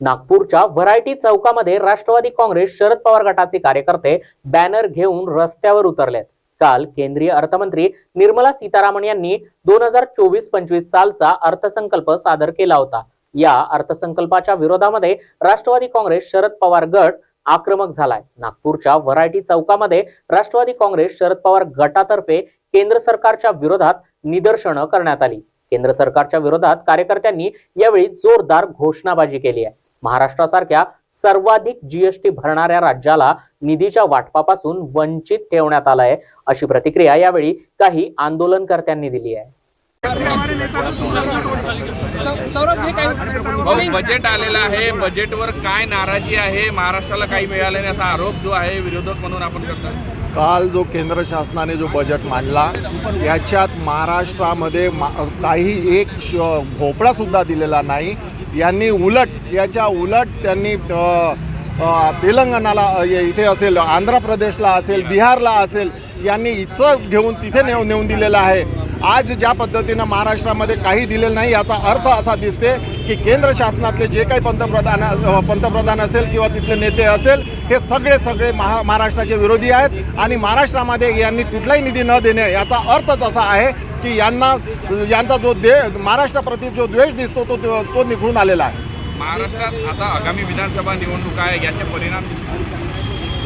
नागपूरच्या व्हरायटी चौकामध्ये राष्ट्रवादी काँग्रेस शरद पवार गटाचे कार्यकर्ते बॅनर घेऊन रस्त्यावर उतरलेत. काल केंद्रीय अर्थमंत्री निर्मला सीतारामन यांनी दोन हजार चोवीस पंचवीस सालचा अर्थसंकल्प सादर केला होता. या अर्थसंकल्पाच्या विरोधामध्ये राष्ट्रवादी काँग्रेस शरद पवार गट आक्रमक झालाय. नागपूरच्या व्हरायटी चौकामध्ये राष्ट्रवादी काँग्रेस शरद पवार गटातर्फे केंद्र सरकारच्या विरोधात निदर्शनं करण्यात आली. केंद्र सरकारच्या विरोधात कार्यकर्त्यांनी यावेळी जोरदार घोषणाबाजी केली आहे. महाराष्ट्रासारख्या सर्वाधिक जीएसटी भरणाऱ्या राज्याला निधीच्या वाटपापासून वंचित ठेवण्यात आलंय अशी प्रतिक्रिया यावेळी काही आंदोलनकर्त्यांनी दिली आहे. सौरभ हे काय? भाऊ, बजेट आलेलं आहे. बजेटवर काय नाराजी आहे? महाराष्ट्राला काही मिळालं नाही असा आरोप जो आहे विरोधक म्हणून आपण करतो काल जो केंद्र शासनाने जो बजेट मांडला याच्यात महाराष्ट्रामध्ये मा काही एक श भोपळासुद्धा दिलेला नाही. यांनी उलट याच्या उलट त्यांनी तेलंगणाला इथे असेल आंध्र प्रदेशला असेल बिहारला असेल यांनी इथं घेऊन तिथे नेऊ नेऊन दिलेलं आहे. आज ज्या पद्धतीनं महाराष्ट्रामध्ये काही दिलेलं नाही याचा अर्थ असा दिसते की केंद्र शासनातले जे काही पंतप्रधान पंतप्रधान असेल किंवा तिथले नेते असेल हे सगळे सगळे महा महाराष्ट्राचे विरोधी आहेत आणि महाराष्ट्रामध्ये यांनी कुठलाही निधी न देणे याचा अर्थच असा आहे की यांना यांचा जो दे महाराष्ट्राप्रती जो द्वेष दिसतो तो तो तो निघून आलेला आहे. महाराष्ट्रात आता आगामी विधानसभा निवडणूक आहे याचे परिणाम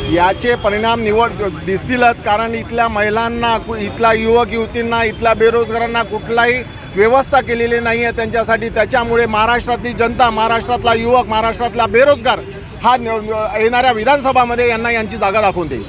याचे परिणाम निवड दिसतीलच कारण इथल्या महिलांना कु- इथल्या युवक युवतींना इथल्या बेरोजगारांना कुठलाही व्यवस्था केलेली नाही आहे त्यांच्यासाठी त्याच्यामुळे महाराष्ट्रातली जनता महाराष्ट्रातला युवक महाराष्ट्रातला बेरोजगार हा न- येणाऱ्या विधानसभामध्ये यांना यांची जागा दाखवून देईल.